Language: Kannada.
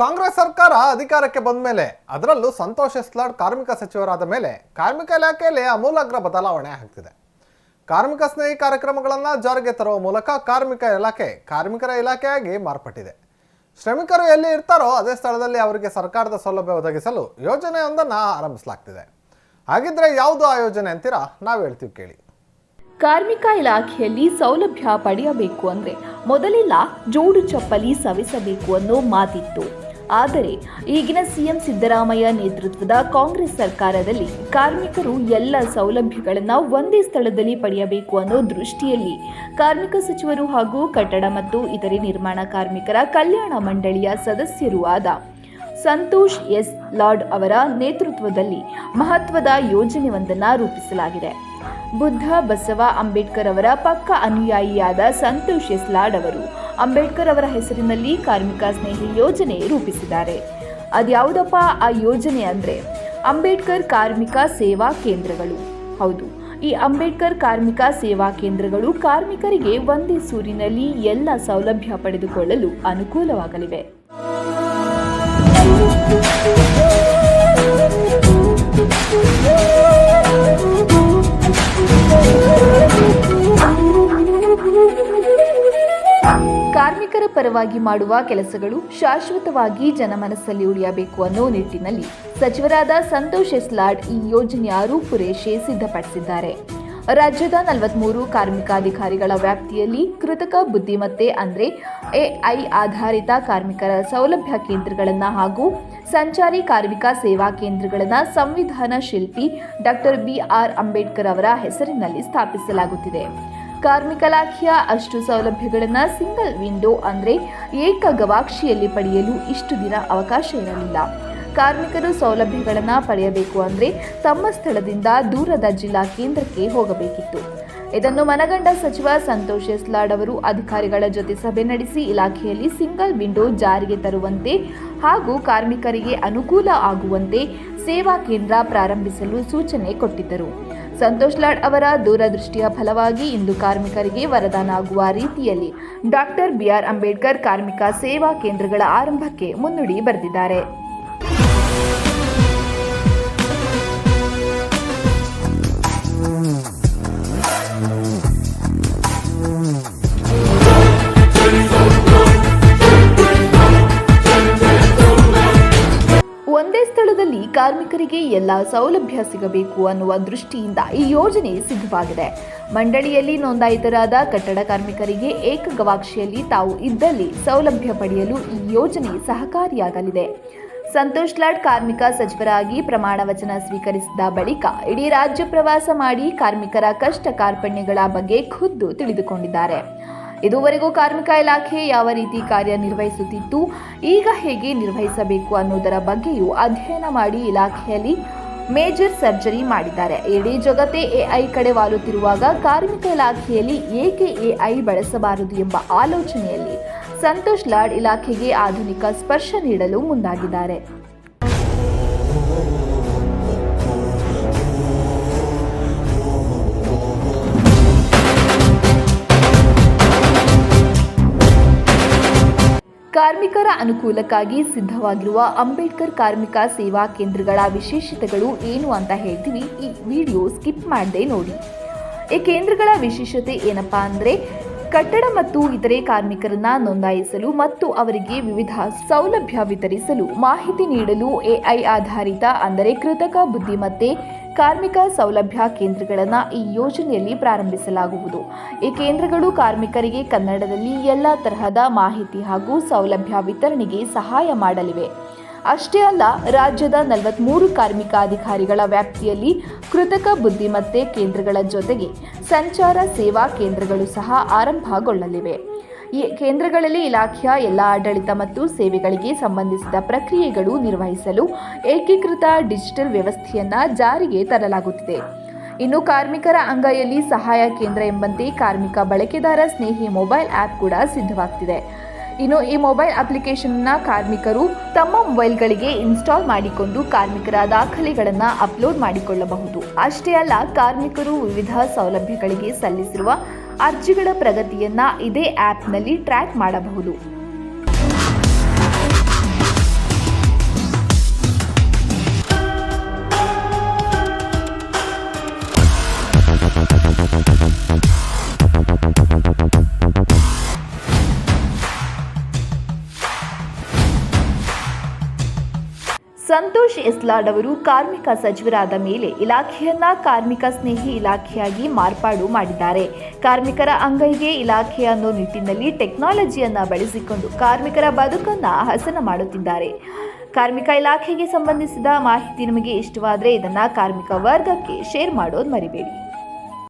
ಕಾಂಗ್ರೆಸ್ ಸರ್ಕಾರ ಅಧಿಕಾರಕ್ಕೆ ಬಂದ ಮೇಲೆ ಅದರಲ್ಲೂ ಸಂತೋಷ್ ಎಸ್ಲಾಡ್ ಕಾರ್ಮಿಕ ಸಚಿವರಾದ ಮೇಲೆ ಕಾರ್ಮಿಕ ಇಲಾಖೆಯಲ್ಲಿ ಅಮೂಲಾಗ್ರ ಬದಲಾವಣೆ ಆಗ್ತಿದೆ. ಕಾರ್ಮಿಕ ಸ್ನೇಹಿ ಕಾರ್ಯಕ್ರಮಗಳನ್ನು ಜಾರಿಗೆ ತರುವ ಮೂಲಕ ಕಾರ್ಮಿಕ ಇಲಾಖೆ ಕಾರ್ಮಿಕರ ಇಲಾಖೆಯಾಗಿ ಮಾರ್ಪಟ್ಟಿದೆ. ಶ್ರಮಿಕರು ಎಲ್ಲಿ ಇರ್ತಾರೋ ಅದೇ ಸ್ಥಳದಲ್ಲಿ ಅವರಿಗೆ ಸರ್ಕಾರದ ಸೌಲಭ್ಯ ಒದಗಿಸಲು ಯೋಜನೆಯೊಂದನ್ನು ಆರಂಭಿಸಲಾಗ್ತಿದೆ. ಹಾಗಿದ್ರೆ ಯಾವುದು ಆ ಯೋಜನೆ ಅಂತೀರಾ? ನಾವು ಹೇಳ್ತೀವಿ ಕೇಳಿ. ಕಾರ್ಮಿಕ ಇಲಾಖೆಯಲ್ಲಿ ಸೌಲಭ್ಯ ಪಡೆಯಬೇಕು ಅಂದರೆ ಮೊದಲೆಲ್ಲ ಜೋಡು ಚಪ್ಪಲಿ ಸವಿಸಬೇಕು ಅನ್ನೋ ಮಾತಿತ್ತು. ಆದರೆ ಈಗಿನ ಸಿಎಂ ಸಿದ್ದರಾಮಯ್ಯ ನೇತೃತ್ವದ ಕಾಂಗ್ರೆಸ್ ಸರ್ಕಾರದಲ್ಲಿ ಕಾರ್ಮಿಕರು ಎಲ್ಲ ಸೌಲಭ್ಯಗಳನ್ನು ಒಂದೇ ಸ್ಥಳದಲ್ಲಿ ಪಡೆಯಬೇಕು ಅನ್ನೋ ದೃಷ್ಟಿಯಲ್ಲಿ ಕಾರ್ಮಿಕ ಸಚಿವರು ಹಾಗೂ ಕಟ್ಟಡ ಮತ್ತು ಇತರೆ ನಿರ್ಮಾಣ ಕಾರ್ಮಿಕರ ಕಲ್ಯಾಣ ಮಂಡಳಿಯ ಸದಸ್ಯರೂ ಆದ ಸಂತೋಷ್ ಎಸ್ ಲಾರ್ಡ್ ಅವರ ನೇತೃತ್ವದಲ್ಲಿ ಮಹತ್ವದ ಯೋಜನೆಯೊಂದನ್ನು ರೂಪಿಸಲಾಗಿದೆ. ಬುದ್ಧ ಬಸವ ಅಂಬೇಡ್ಕರ್ ಅವರ ಪಕ್ಕ ಅನುಯಾಯಿಯಾದ ಸಂತೋಷ್ ಎಸ್ ಲಾಡ್ ಅವರು ಅಂಬೇಡ್ಕರ್ ಅವರ ಹೆಸರಿನಲ್ಲಿ ಕಾರ್ಮಿಕ ಸ್ನೇಹಿ ಯೋಜನೆ ರೂಪಿಸಿದ್ದಾರೆ. ಅದ್ಯಾವುದಪ್ಪ ಆ ಯೋಜನೆ ಅಂದರೆ ಅಂಬೇಡ್ಕರ್ ಕಾರ್ಮಿಕ ಸೇವಾ ಕೇಂದ್ರಗಳು. ಹೌದು, ಈ ಅಂಬೇಡ್ಕರ್ ಕಾರ್ಮಿಕ ಸೇವಾ ಕೇಂದ್ರಗಳು ಕಾರ್ಮಿಕರಿಗೆ ಒಂದೇ ಸೂರಿನಲ್ಲಿ ಎಲ್ಲ ಸೌಲಭ್ಯ ಪಡೆದುಕೊಳ್ಳಲು ಅನುಕೂಲವಾಗಲಿವೆ. ಕಾರ್ಮಿಕರ ಪರವಾಗಿ ಮಾಡುವ ಕೆಲಸಗಳು ಶಾಶ್ವತವಾಗಿ ಜನಮನಸ್ಸಲ್ಲಿ ಉಳಿಯಬೇಕು ಅನ್ನೋ ನಿಟ್ಟಿನಲ್ಲಿ ಸಚಿವರಾದ ಸಂತೋಷ್ ಎಸ್ಲಾಡ್ ಈ ಯೋಜನೆಯ ರೂಪುರೇಷೆ ಸಿದ್ಧಪಡಿಸಿದ್ದಾರೆ. ರಾಜ್ಯದ ನಲವತ್ಮೂರು ಕಾರ್ಮಿಕಾಧಿಕಾರಿಗಳ ವ್ಯಾಪ್ತಿಯಲ್ಲಿ ಕೃತಕ ಬುದ್ಧಿಮತ್ತೆ ಅಂದರೆ ಎಐ ಆಧಾರಿತ ಕಾರ್ಮಿಕರ ಸೌಲಭ್ಯ ಕೇಂದ್ರಗಳನ್ನು ಹಾಗೂ ಸಂಚಾರಿ ಕಾರ್ಮಿಕ ಸೇವಾ ಕೇಂದ್ರಗಳನ್ನು ಸಂವಿಧಾನ ಶಿಲ್ಪಿ ಡಾಕ್ಟರ್ ಬಿ ಆರ್ ಅಂಬೇಡ್ಕರ್ ಅವರ ಹೆಸರಿನಲ್ಲಿ ಸ್ಥಾಪಿಸಲಾಗುತ್ತಿದೆ. ಕಾರ್ಮಿಕ ಇಲಾಖೆಯ ಅಷ್ಟು ಸೌಲಭ್ಯಗಳನ್ನು ಸಿಂಗಲ್ ವಿಂಡೋ ಅಂದರೆ ಏಕ ಗವಾಕ್ಷಿಯಲ್ಲಿ ಪಡೆಯಲು ಇಷ್ಟು ದಿನ ಅವಕಾಶ ಇರಲಿಲ್ಲ. ಕಾರ್ಮಿಕರು ಸೌಲಭ್ಯಗಳನ್ನು ಪಡೆಯಬೇಕು ಅಂದರೆ ತಮ್ಮ ಸ್ಥಳದಿಂದ ದೂರದ ಜಿಲ್ಲಾ ಕೇಂದ್ರಕ್ಕೆ ಹೋಗಬೇಕಿತ್ತು. ಇದನ್ನು ಮನಗಂಡ ಸಚಿವ ಸಂತೋಷ್ ಎಸ್ಲಾಡ್ ಅವರು ಅಧಿಕಾರಿಗಳ ಜೊತೆ ಸಭೆ ನಡೆಸಿ ಇಲಾಖೆಯಲ್ಲಿ ಸಿಂಗಲ್ ವಿಂಡೋ ಜಾರಿಗೆ ತರುವಂತೆ ಹಾಗೂ ಕಾರ್ಮಿಕರಿಗೆ ಅನುಕೂಲ ಆಗುವಂತೆ ಸೇವಾ ಕೇಂದ್ರ ಪ್ರಾರಂಭಿಸಲು ಸೂಚನೆ ಕೊಟ್ಟಿದ್ದರು. ಸಂತೋಷ್ ಲಾಡ್ ಅವರ ದೂರದೃಷ್ಟಿಯ ಫಲವಾಗಿ ಇಂದು ಕಾರ್ಮಿಕರಿಗೆ ವರದಾನ ಆಗುವ ರೀತಿಯಲ್ಲಿ ಡಾಕ್ಟರ್ ಬಿಆರ್ ಅಂಬೇಡ್ಕರ್ ಕಾರ್ಮಿಕ ಸೇವಾ ಕೇಂದ್ರಗಳ ಆರಂಭಕ್ಕೆ ಮುನ್ನುಡಿ ಬರೆದಿದ್ದಾರೆ. ಎಲ್ಲ ಸೌಲಭ್ಯ ಸಿಗಬೇಕು ಅನ್ನುವ ದೃಷ್ಟಿಯಿಂದ ಈ ಯೋಜನೆ ಸಿದ್ಧವಾಗಿದೆ. ಮಂಡಳಿಯಲ್ಲಿ ನೋಂದಾಯಿತರಾದ ಕಟ್ಟಡ ಕಾರ್ಮಿಕರಿಗೆ ಏಕಗವಾಕ್ಷಿಯಲ್ಲಿ ತಾವು ಇದ್ದಲ್ಲಿ ಸೌಲಭ್ಯ ಪಡೆಯಲು ಈ ಯೋಜನೆ ಸಹಕಾರಿಯಾಗಲಿದೆ. ಸಂತೋಷ್ ಲಾಡ್ ಕಾರ್ಮಿಕ ಸಚಿವರಾಗಿ ಪ್ರಮಾಣ ವಚನ ಸ್ವೀಕರಿಸಿದ ಬಳಿಕ ಇಡೀ ರಾಜ್ಯ ಪ್ರವಾಸ ಮಾಡಿ ಕಾರ್ಮಿಕರ ಕಷ್ಟ ಕಾರ್ಪಣ್ಯಗಳ ಬಗ್ಗೆ ಖುದ್ದು ತಿಳಿದುಕೊಂಡಿದ್ದಾರೆ. ಇದುವರೆಗೂ ಕಾರ್ಮಿಕ ಇಲಾಖೆ ಯಾವ ರೀತಿ ಕಾರ್ಯನಿರ್ವಹಿಸುತ್ತಿತ್ತು, ಈಗ ಹೇಗೆ ನಿರ್ವಹಿಸಬೇಕು ಅನ್ನೋದರ ಬಗ್ಗೆಯೂ ಅಧ್ಯಯನ ಮಾಡಿ ಇಲಾಖೆಯಲ್ಲಿ ಮೇಜರ್ ಸರ್ಜರಿ ಮಾಡಿದ್ದಾರೆ. ಇಡೀ ಜಗತ್ತೇ ಎಐ ಕಡೆ ವಾಲುತ್ತಿರುವಾಗ ಕಾರ್ಮಿಕ ಇಲಾಖೆಯಲ್ಲಿ ಏಕೆ ಎಐ ಬಳಸಬಾರದು ಎಂಬ ಆಲೋಚನೆಯಲ್ಲಿ ಸಂತೋಷ್ ಲಾಡ್ ಇಲಾಖೆಗೆ ಆಧುನಿಕ ಸ್ಪರ್ಶ ನೀಡಲು ಮುಂದಾಗಿದ್ದಾರೆ. ಕಾರ್ಮಿಕರ ಅನುಕೂಲಕ್ಕಾಗಿ ಸಿದ್ಧವಾಗಿರುವ ಅಂಬೇಡ್ಕರ್ ಕಾರ್ಮಿಕ ಸೇವಾ ಕೇಂದ್ರಗಳ ವಿಶೇಷತೆಗಳು ಏನು ಅಂತ ಹೇಳ್ತೀವಿ ಈ ವಿಡಿಯೋ ಸ್ಕಿಪ್ ಮಾಡದೆ ನೋಡಿ. ಈ ಕೇಂದ್ರಗಳ ವಿಶೇಷತೆ ಏನಪ್ಪಾ ಅಂದರೆ ಕಟ್ಟಡ ಮತ್ತು ಇತರೆ ಕಾರ್ಮಿಕರನ್ನ ನೋಂದಾಯಿಸಲು ಮತ್ತು ಅವರಿಗೆ ವಿವಿಧ ಸೌಲಭ್ಯ ವಿತರಿಸಲು ಮಾಹಿತಿ ನೀಡಲು ಎಐ ಆಧಾರಿತ, ಅಂದರೆ ಕೃತಕ ಬುದ್ಧಿಮತ್ತೆ ಕಾರ್ಮಿಕ ಸೌಲಭ್ಯ ಕೇಂದ್ರಗಳನ್ನು ಈ ಯೋಜನೆಯಲ್ಲಿ ಪ್ರಾರಂಭಿಸಲಾಗುವುದು. ಈ ಕೇಂದ್ರಗಳು ಕಾರ್ಮಿಕರಿಗೆ ಕನ್ನಡದಲ್ಲಿ ಎಲ್ಲ ತರಹದ ಮಾಹಿತಿ ಹಾಗೂ ಸೌಲಭ್ಯ ವಿತರಣೆಗೆ ಸಹಾಯ ಮಾಡಲಿವೆ. ಅಷ್ಟೇ ಅಲ್ಲ, ರಾಜ್ಯದ ನಲವತ್ಮೂರು ಕಾರ್ಮಿಕ ಅಧಿಕಾರಿಗಳ ವ್ಯಾಪ್ತಿಯಲ್ಲಿ ಕೃತಕ ಬುದ್ಧಿಮತ್ತೆ ಕೇಂದ್ರಗಳ ಜೊತೆಗೆ ಸಂಚಾರ ಸೇವಾ ಕೇಂದ್ರಗಳು ಸಹ ಆರಂಭಗೊಳ್ಳಲಿವೆ. ಈ ಕೇಂದ್ರಗಳಲ್ಲಿ ಇಲಾಖೆಯ ಎಲ್ಲ ಆಡಳಿತ ಮತ್ತು ಸೇವೆಗಳಿಗೆ ಸಂಬಂಧಿಸಿದ ಪ್ರಕ್ರಿಯೆಗಳು ನಿರ್ವಹಿಸಲು ಏಕೀಕೃತ ಡಿಜಿಟಲ್ ವ್ಯವಸ್ಥೆಯನ್ನ ಜಾರಿಗೆ ತರಲಾಗುತ್ತಿದೆ. ಇನ್ನು ಕಾರ್ಮಿಕರ ಅಂಗೈಯಲ್ಲಿ ಸಹಾಯ ಕೇಂದ್ರ ಎಂಬಂತೆ ಕಾರ್ಮಿಕ ಬಳಕೆದಾರ ಸ್ನೇಹಿ ಮೊಬೈಲ್ ಆ್ಯಪ್ ಕೂಡ ಸಿದ್ಧವಾಗ್ತಿದೆ. ಇನ್ನು ಈ ಮೊಬೈಲ್ ಅಪ್ಲಿಕೇಶನ್ನ ಕಾರ್ಮಿಕರು ತಮ್ಮ ಮೊಬೈಲ್ಗಳಿಗೆ ಇನ್ಸ್ಟಾಲ್ ಮಾಡಿಕೊಂಡು ಕಾರ್ಮಿಕರ ದಾಖಲೆಗಳನ್ನು ಅಪ್ಲೋಡ್ ಮಾಡಿಕೊಳ್ಳಬಹುದು. ಅಷ್ಟೇ ಅಲ್ಲ, ಕಾರ್ಮಿಕರು ವಿವಿಧ ಸೌಲಭ್ಯಗಳಿಗೆ ಸಲ್ಲಿಸಿರುವ ಅರ್ಜಿಗಳ ಪ್ರಗತಿಯನ್ನು ಇದೇ ಆ್ಯಪ್ನಲ್ಲಿ ಟ್ರ್ಯಾಕ್ ಮಾಡಬಹುದು. ಸಂತೋಷ್ ಎಸ್ಲಾಡ್ ಅವರು ಕಾರ್ಮಿಕ ಸಚಿವರಾದ ಮೇಲೆ ಇಲಾಖೆಯನ್ನ ಕಾರ್ಮಿಕ ಸ್ನೇಹಿ ಇಲಾಖೆಯಾಗಿ ಮಾರ್ಪಾಡು ಮಾಡಿದ್ದಾರೆ. ಕಾರ್ಮಿಕರ ಅಂಗೈಗೆ ಇಲಾಖೆ ಅನ್ನೋ ನಿಟ್ಟಿನಲ್ಲಿ ಟೆಕ್ನಾಲಜಿಯನ್ನ ಬಳಸಿಕೊಂಡು ಕಾರ್ಮಿಕರ ಬದುಕನ್ನ ಹಸನ ಮಾಡುತ್ತಿದ್ದಾರೆ. ಕಾರ್ಮಿಕ ಇಲಾಖೆಗೆ ಸಂಬಂಧಿಸಿದ ಮಾಹಿತಿ ನಿಮಗೆ ಇಷ್ಟವಾದರೆ ಇದನ್ನು ಕಾರ್ಮಿಕ ವರ್ಗಕ್ಕೆ ಶೇರ್ ಮಾಡೋದು ಮರಿಬೇಡಿ.